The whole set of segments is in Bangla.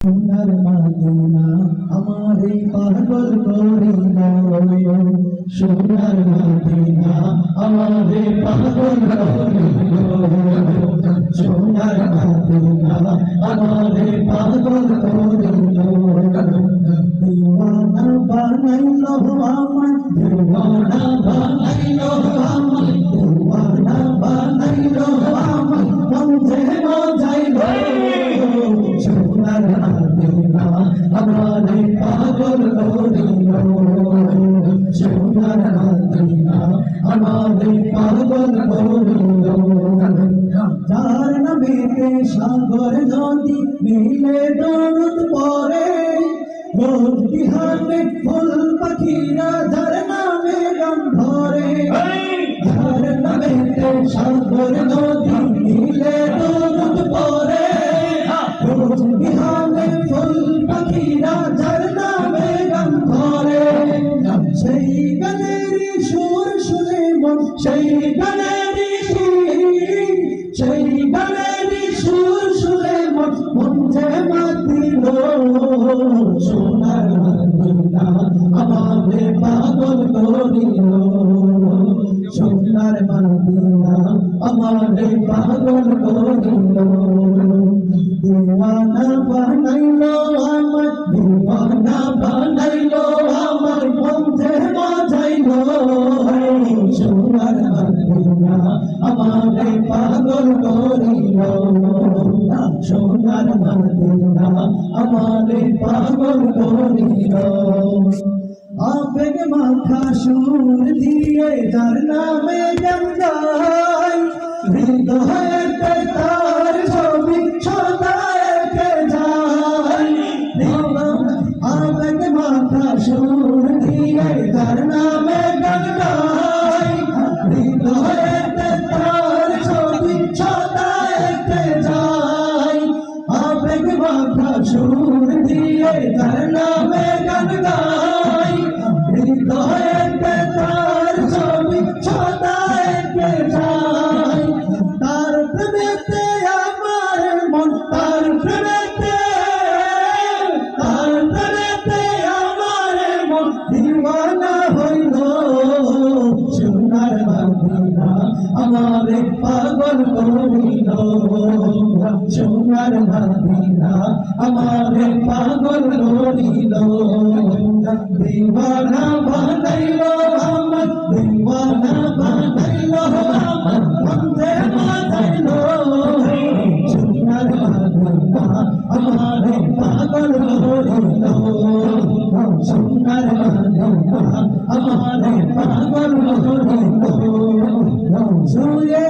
সোনার মাদিনা, আমারে পাগল করিল সোনার মাদিনা, আমারে পাগল করিল সোনার মাদিনা, আমারে পাগল করিল দিওয়ানা বানাইল আমায়, দিওয়ানা বানাইল আমায়, দিওয়ানা বানাইল আমায়। আমারে পাগল সোনার মাদিনা। আমারে পাগল যার নামেতে সাগর নদী মিলে দরুদ পরে রোজ বিহানে ফুল পাখিরা যার নামে গান ধরে। সাগর নদী পাগল করিল সোনার মাদিনা আমারে পাগল করিল দিওয়ানা বানাইল আমার দিওয়ানা বানাইল আমার মধ্যে বাজাইল সোনার মাদিনা আমারে পাগল করিল সোনার মাদিনা আমারে পাগল করিল আবেগ মাথা সুর দিয়ে তার নামে গঙ্গাই হৃদয়তে সোনার মাদিনা আমারে পাগল করিল দিওয়ানা বানাইল আমার দিওয়ানা বানাইল আমার মন্দে বানাইল সোনার মাদিনা আমারে পাগল করিল সোনার মাদিনা আমারে পাগল করিল শুয়ে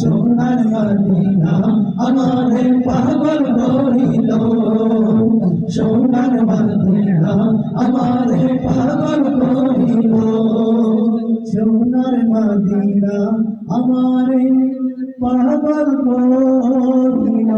সোনার মাদিনা আমারে পাগল হইল সোনার মাদিনা আমারে পাগল হইল সোনার মাদিনা আমারে পাগল হইল